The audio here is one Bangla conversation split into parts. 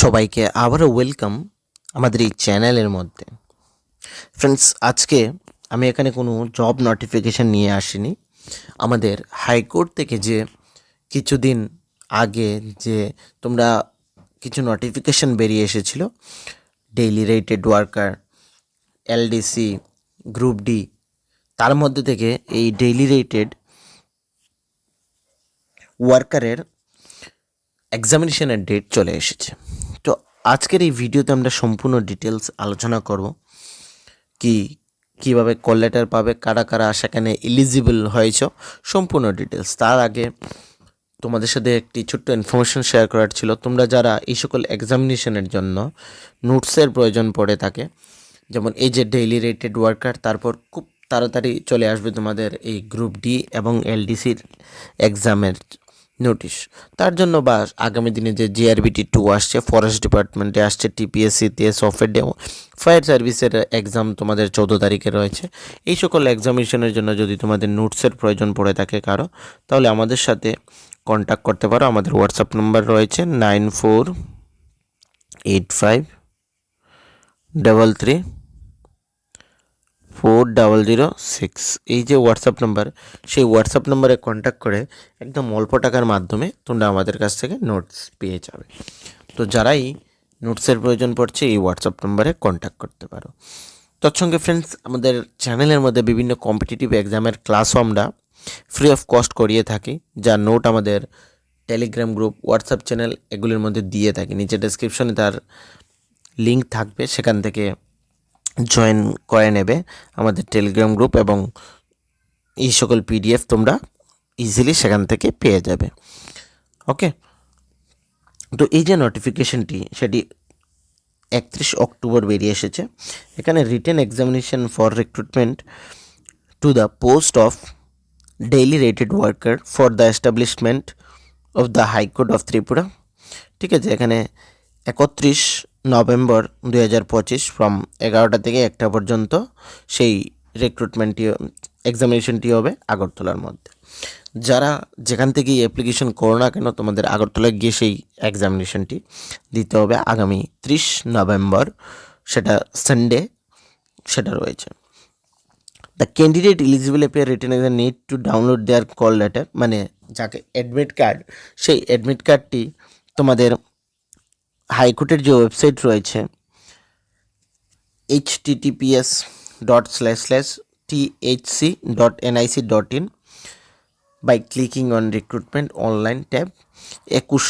সবাইকে আবারও ওয়েলকাম আমাদের এই চ্যানেলের মধ্যে। ফ্রেন্ডস আজকে আমি এখানে কোনো জব নোটিফিকেশান নিয়ে আসিনি। আমাদের হাইকোর্ট থেকে যে কিছুদিন আগে যে তোমরা কিছু নোটিফিকেশান বেরিয়ে এসেছিল daily rated worker LDC group D তার মধ্যে থেকে এই ডেইলি রেটেড ওয়ার্কারের এক্সামিনেশনের ডেট চলে এসেছে। তো আজকের এই ভিডিওতে আমরা সম্পূর্ণ ডিটেলস আলোচনা করব, কি, কীভাবে কল লেটার পাবে, কারা কারা সেখানে এলিজিবল হয়েছ, সম্পূর্ণ ডিটেলস তার আগে তোমাদের সাথে একটি ছোট্ট ইনফরমেশন শেয়ার করার ছিল। তোমরা যারা এই সকল এক্সামিনেশনের জন্য নোটসের প্রয়োজন পড়ে থাকে, যেমন এই যে ডেইলি রেটেড ওয়ার্কার তারপর খুব তাড়াতাড়ি চলে আসবে তোমাদের এই গ্রুপ ডি এবং এলডিসির এক্সামের নোটিশ তার জন্য বা আগামী দিনে যে জিআরবিটি টু আসছে ফরেস্ট ডিপার্টমেন্টে আসছে টিপিএসসি টিপিএসসিতে সফটওয়্যার ডেমো ফায়ার সার্ভিসের এক্সাম তোমাদের চৌদ্দ তারিখে রয়েছে। এই সকল এক্সামিনেশনের জন্য যদি তোমাদের নোটসের প্রয়োজন পড়ে থাকে কারও, তাহলে আমাদের সাথে কন্ট্যাক্ট করতে পারো। আমাদের হোয়াটসঅ্যাপ নাম্বার রয়েছে nine four eight five double three four double zero six এই যে হোয়াটসঅ্যাপ নাম্বার সেই হোয়াটসঅ্যাপ নাম্বারে কন্ট্যাক্ট করে একদম অল্প টাকার মাধ্যমে তোমরা আমাদের কাছ থেকে নোটস পেয়ে যাবে। তো যারাই নোটসের প্রয়োজন পড়ছে, এই হোয়াটসঅ্যাপ নাম্বারে কন্ট্যাক্ট করতে পারো। তৎসঙ্গে ফ্রেন্ডস আমাদের চ্যানেলের মধ্যে বিভিন্ন কম্পিটিটিভ এক্সামের ক্লাসও আমরা ফ্রি অফ কস্ট করিয়ে থাকি যার নোট আমাদের টেলিগ্রাম গ্রুপ হোয়াটসঅ্যাপ চ্যানেল এগুলির মধ্যে দিয়ে থাকি। নিচে ডেসক্রিপশনে তার লিঙ্ক থাকবে, সেখান থেকে জয়েন করে নেবে আমাদের টেলিগ্রাম গ্রুপ এবং এই সকল পিডিএফ তোমরা ইজিলি সেখান থেকে পেয়ে যাবে। ওকে তো এই যে নোটিফিকেশনটি সেটি একত্রিশ অক্টোবর বেরিয়ে এসেছে। এখানে written examination for recruitment to the post of daily rated worker for the establishment of the high court of Tripura ঠিক আছে, এখানে একত্রিশ নভেম্বর দুই হাজার পঁচিশ ফ্রম এগারোটা থেকে একটা পর্যন্ত সেই রিক্রুটমেন্টটি এক্সামিনেশনটি হবে আগরতলার মধ্যে। যারা যেখান থেকেই অ্যাপ্লিকেশন করো না কেন, তোমাদের আগরতলায় গিয়ে সেই এক্সামিনেশনটি দিতে হবে আগামী ত্রিশ নভেম্বর। সেটা সানডে সেটা রয়েছে। The candidate eligible appear written exam need to download their call letter মানে যাকে অ্যাডমিট কার্ড সেই অ্যাডমিট কার্ডটি তোমাদের হাইকোর্টের যে ওয়েবসাইট রয়েছে H TTPS dot slash slash THC dot NIC dot in by clicking on recruitment online tab একুশ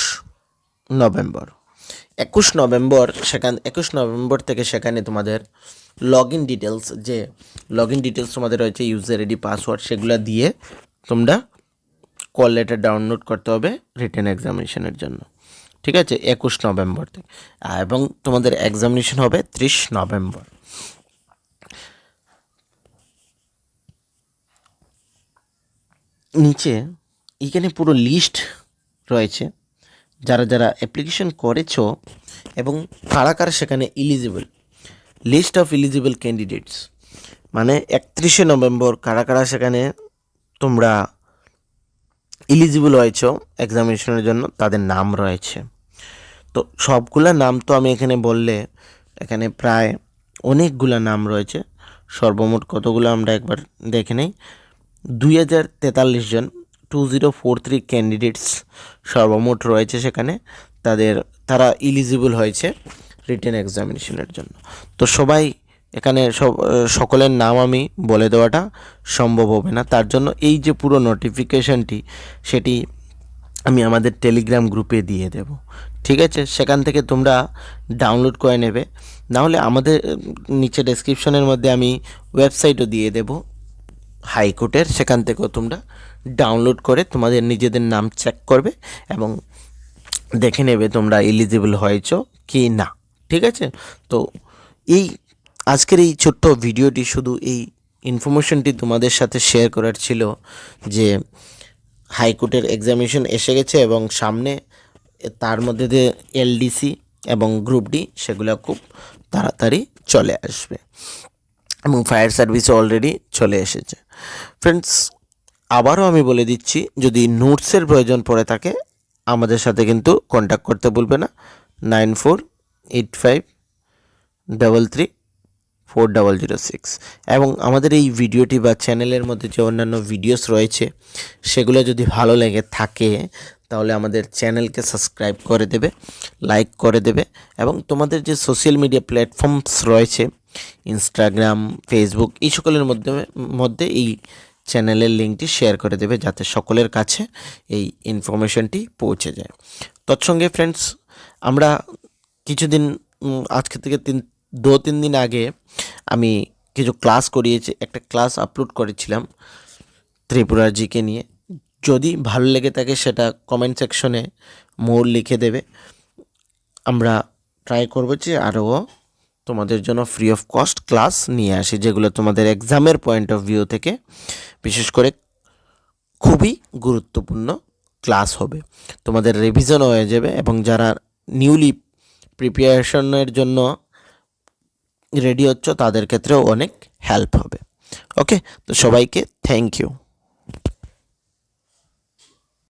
নভেম্বর। একুশ নভেম্বর সেখান, একুশ নভেম্বর থেকে সেখানে তোমাদের লগ ইন ডিটেলস যে লগ ইন ডিটেলস তোমাদের রয়েছে ইউজার আইডি পাসওয়ার্ড সেগুলো দিয়ে তোমরা কল লেটার ডাউনলোড করতে হবে রিটেন এক্সামিনেশনের জন্য। ঠিক আছে? একুশ নভেম্বর থেকে এবং তোমাদের এক্সামিনেশন হবে ত্রিশ নভেম্বর। নিচে এখানে পুরো লিস্ট রয়েছে। যারা যারা অ্যাপ্লিকেশন করেছ এবং কারা কারা সেখানে eligible list of eligible candidates মানে একত্রিশে নভেম্বর কারা কারা সেখানে তোমরা ইলিজিবল হয়েছ এক্সামিনেশনের জন্য, তাদের নাম রয়েছে। তো সবগুলা নাম তো আমি এখানে বললে, এখানে প্রায় অনেকগুলা নাম রয়েছে। সর্বমোট কতগুলো আমরা একবার দেখে নেই। দুই হাজার তেতাল্লিশ জন two zero four three candidates সর্বমোট রয়েছে সেখানে। তাদের, তারা ইলিজিবল হয়েছে রিটেন এক্সামিনেশনের জন্য। তো সবাই এখানে সব সকলের নাম আমি বলে দেওয়াটা সম্ভব হবে না। তার জন্য এই যে পুরো নোটিফিকেশনটি সেটি আমি আমাদের টেলিগ্রাম গ্রুপে দিয়ে দেব। ঠিক আছে? সেখান থেকে তোমরা ডাউনলোড করে নেবে। নাহলে আমাদের নিচে ডেসক্রিপশনের মধ্যে আমি ওয়েবসাইটও দিয়ে দেব। হাইকোর্টের, সেখান থেকেও তোমরা ডাউনলোড করে তোমাদের নিজেদের নাম চেক করবে এবং দেখে নেবে তোমরা এলিজিবল হয়েছ কি না। ঠিক আছে? তো এই আজকের এই ছোট্ট ভিডিওটি শুধু এই ইনফরমেশনটি তোমাদের সাথে শেয়ার করার ছিল যে হাইকোর্টের এক্সামিনেশন এসে গেছে এবং সামনে তার মধ্যে যে এলডিসি এবং গ্রুপ ডি সেগুলো খুব তাড়াতাড়ি চলে আসবে এবং ফায়ার সার্ভিসও অলরেডি চলে এসেছে। ফ্রেন্ডস আবারও আমি বলে দিচ্ছি, যদি নোটসের প্রয়োজন পড়ে থাকে, আমাদের সাথে কিন্তু কন্ট্যাক্ট করতে বলবে না। Nine four eight five double three four double zero six এবং আমাদের এই ভিডিওটি বা চ্যানেলের মধ্যে যে অন্যান্য ভিডিওস রয়েছে, সেগুলো যদি ভালো লেগে থাকে, তাহলে আমাদের চ্যানেলকে সাবস্ক্রাইব করে দেবে লাইক করে দেবে, এবং তোমাদের যে সোশ্যাল মিডিয়া প্ল্যাটফর্মস রয়েছে ইনস্টাগ্রাম ফেসবুক এই সকলের মধ্যে মধ্যে এই চ্যানেলের লিঙ্কটি শেয়ার করে দেবে, যাতে সকলের কাছে এই ইনফরমেশনটি পৌঁছে যায়। তৎসঙ্গে ফ্রেন্ডস আমরা কিছুদিন আজকে থেকে তিন দু তিন দিন আগে আমি কিছু ক্লাস করিয়েছি, একটা ক্লাস আপলোড করেছিলাম ত্রিপুরার জিকে নিয়ে। যদি ভালো লেগে থাকে সেটা কমেন্ট সেকশনে মোর লিখে দেবে। আমরা ট্রাই করব যে আরও তোমাদের জন্য ফ্রি অফ কস্ট ক্লাস নিয়ে আসি, যেগুলো তোমাদের এক্সামের পয়েন্ট অফ ভিউ থেকে বিশেষ করে খুবই গুরুত্বপূর্ণ ক্লাস হবে। তোমাদের রিভিশন হয়ে যাবে এবং যারা নিউলি প্রিপারেশনের জন্য রেডি হচ্ছ তাদের ক্ষেত্রেও অনেক হেল্প হবে। ওকে তো সবাইকে থ্যাংক ইউ